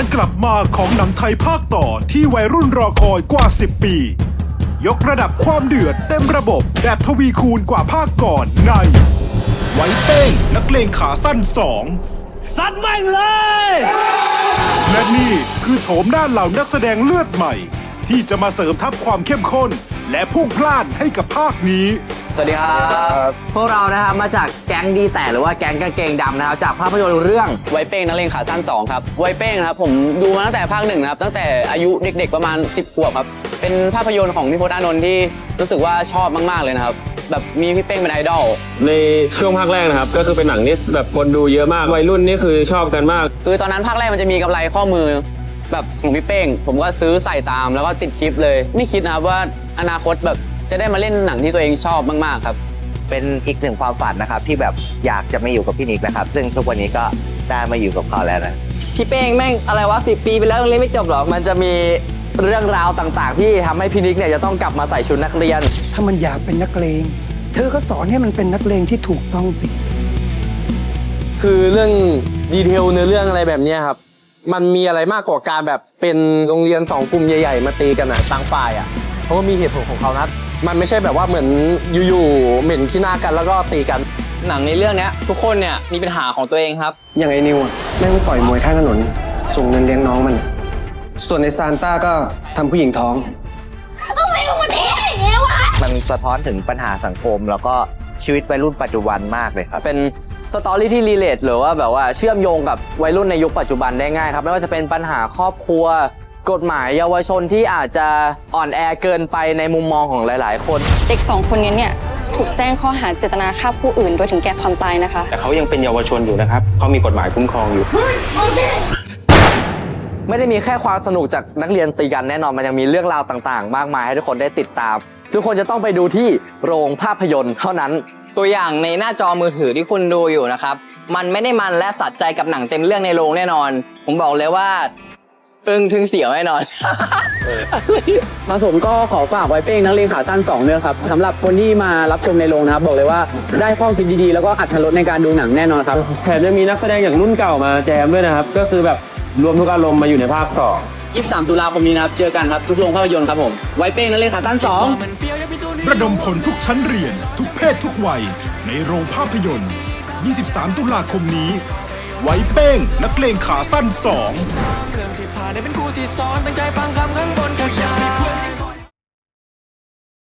การกลับมาของหนังไทยภาคต่อที่วัยรุ่นรอคอยกว่า 10 ปี ยกระดับความเดือดเต็มระบบแบบทวีคูณกว่าภาคก่อนใน ไว้เป้งนักเลงขาสั้นสองซัดแม่งเลย และนี่คือโฉมหน้าเหล่านักแสดงเลือดใหม่ ที่จะมาเสริมทัพความเข้มข้น และพุ่งพล่านให้กับภาคนี้ สวัสดีครับ พวกเรานะครับมาจากแก๊งดีแต่หรือว่าแก๊งกางเกงดำนะครับจากภาพยนตร์เรื่องไวเป้งนักเลงขาสั้น2ครับไวเป้งนะครับผมดูมาตั้งแต่ภาคหนึ่งนะครับตั้งแต่อายุเด็ก ๆประมาณ 10ขวบครับเป็นภาพยนตร์ของพี่พจน์อานนท์ที่รู้สึกว่าชอบมากๆเลยนะครับแบบมีพี่เป้งเป็นไอดอลในช่วงภาคแรกนะครับก็คือเป็นหนังที่แบบคนดูเยอะมากวัยรุ่นนี่คือชอบกันมาก คือตอนนั้นภาคแรกมันจะมีกำไรข้อมือแบบของพี่เป้ง ผมก็ซื้อใส่ตามแล้วก็ติดกิฟต์เลย ไม่คิดนะครับว่าอนาคตแบบ จะได้มาเล่นหนังที่ตัวเองชอบมากๆครับ เป็นอีกหนึ่งความฝันนะครับ ที่แบบอยากจะมาอยู่กับพี่นิกนะครับ ซึ่งทุกวันนี้ก็ได้มาอยู่กับเขาแล้วนะ พี่เป้งแม่งอะไรวะสิปีไปแล้วยังเรียนไม่จบหรอ มันจะมีเรื่องราวต่างๆ ที่ทำให้พี่นิกเนี่ยจะต้องกลับมาใส่ชุดนักเรียน ถ้ามันอยากเป็นนักเลง เธอก็สอนให้มันเป็นนักเลงที่ถูกต้องสิ คือเรื่องดีเทลเนื้อเรื่องอะไรแบบเนี้ยครับ มันมีอะไรมากกว่าการแบบเป็นโรงเรียนสองกลุ่มใหญ่ๆ มาตีกันอะต่างฝ่ายอะเพราะว่ามีเหตุผลของเขานะ มันไม่ใช่แบบว่าเหมือนอยู่ๆเหม็นขี้หน้ากันแล้วก็ตีกัน หนังในเรื่องเนี้ยทุกคนเนี่ยมีปัญหาของตัวเองครับ อย่างไอ้นิวอะแม่งต่อยมวยข้างถนน ส่งเงินเลี้ยงน้องมัน ส่วนในซานต้าก็ทำผู้หญิงท้องมันสะท้อนถึงปัญหาสังคม แล้วก็ชีวิตวัยรุ่นปัจจุบันมากเลยครับ เป็นสตอรี่ที่รีเลทหรือว่าแบบว่าเชื่อมโยงกับวัยรุ่นในยุคปัจจุบันได้ง่ายครับ ไม่ว่าจะเป็นปัญหาครอบครัว กฎหมายเยาวชนที่อาจจะอ่อนแอเกินไปในมุมมองของหลาย ๆ คน เด็กสองคนนี้เนี่ยถูกแจ้งข้อหาเจตนาฆ่าผู้อื่น โดยถึงแก่ความตายนะคะ แต่เขายังเป็นเยาวชนอยู่นะครับเขามีกฎหมายคุ้มครองอยู่ ไม่ได้มีแค่ความสนุกจากนักเรียนตีกันแน่นอนมันยังมีเรื่องราวต่าง ๆ มากมายให้ทุกคนได้ติดตาม ทุกคนจะต้องไปดูที่โรงภาพยนตร์เท่านั้น ตัวอย่างในหน้าจอมือถือที่คุณดูอยู่นะครับ มันไม่ได้มันและสัใจกับหนังเต็มเรื่องในโรงแน่นอน ผมบอกเลยว่า อึ้งถึงเสียวแน่นอน มาผมก็ขอฝากไว้เป้งนักเลงขาสั้น2เรื่องครับสำหรับคนที่มารับชมในโรงนะครับ บอกเลยว่าได้ข้อคิดดีๆ แล้วก็อัธรสในการดูหนังแน่นอนครับ แถมยังมีนักแสดงอย่างรุ่นเก่ามาแจมด้วยนะครับ ก็คือแบบรวมทุกอารมณ์มาอยู่ในภาคสอง23 ตุลาคมนี้นะครับ เจอกันครับ ทุกโรงภาพยนตร์ครับผม ไว้เป้งนักเลงขาสั้น2ระดมผลทุกชั้นเรียน ทุกเพศทุกวัย ในโรงภาพยนตร์ 23 ตุลาคมนี้ ไว้เป้งนักเลงขาสั้นสองเรื่องที่ผ่านได้เป็นกูที่สอนตั้งใจฟังคำข้าง